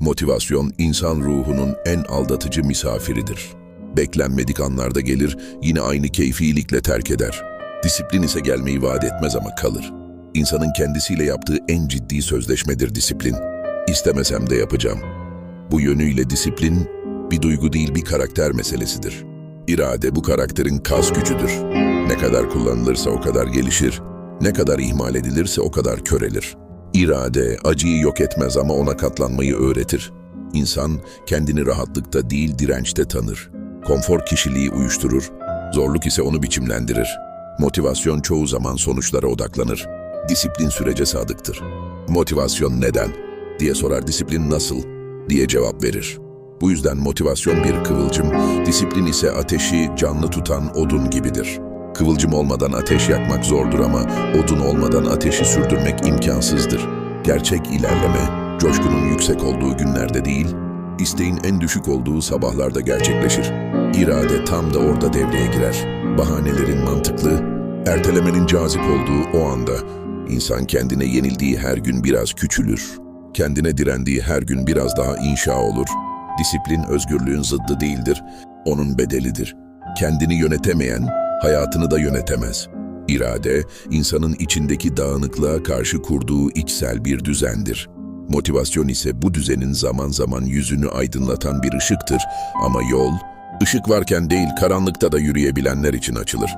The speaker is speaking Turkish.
Motivasyon, insan ruhunun en aldatıcı misafiridir. Beklenmedik anlarda gelir, yine aynı keyfilikle terk eder. Disiplin ise gelmeyi vaat etmez ama kalır. İnsanın kendisiyle yaptığı en ciddi sözleşmedir disiplin. İstemesem de yapacağım. Bu yönüyle disiplin, bir duygu değil bir karakter meselesidir. İrade bu karakterin kas gücüdür. Ne kadar kullanılırsa o kadar gelişir, ne kadar ihmal edilirse o kadar körelir. İrade acıyı yok etmez ama ona katlanmayı öğretir. İnsan kendini rahatlıkta değil dirençte tanır. Konfor kişiliği uyuşturur, zorluk ise onu biçimlendirir. Motivasyon çoğu zaman sonuçlara odaklanır. Disiplin sürece sadıktır. Motivasyon neden diye sorar disiplin nasıl diye cevap verir. Bu yüzden motivasyon bir kıvılcım, disiplin ise ateşi canlı tutan odun gibidir. Kıvılcım olmadan ateş yakmak zordur ama odun olmadan ateşi sürdürmek imkansızdır. Gerçek ilerleme, coşkunun yüksek olduğu günlerde değil, isteğin en düşük olduğu sabahlarda gerçekleşir. İrade tam da orada devreye girer. Bahanelerin mantıklı, ertelemenin cazip olduğu o anda insan kendine yenildiği her gün biraz küçülür. Kendine direndiği her gün biraz daha inşa olur. Disiplin özgürlüğün zıddı değildir, onun bedelidir. Kendini yönetemeyen hayatını da yönetemez. İrade, insanın içindeki dağınıklığa karşı kurduğu içsel bir düzendir. Motivasyon ise bu düzenin zaman zaman yüzünü aydınlatan bir ışıktır ama yol, ışık varken değil karanlıkta da yürüyebilenler için açılır.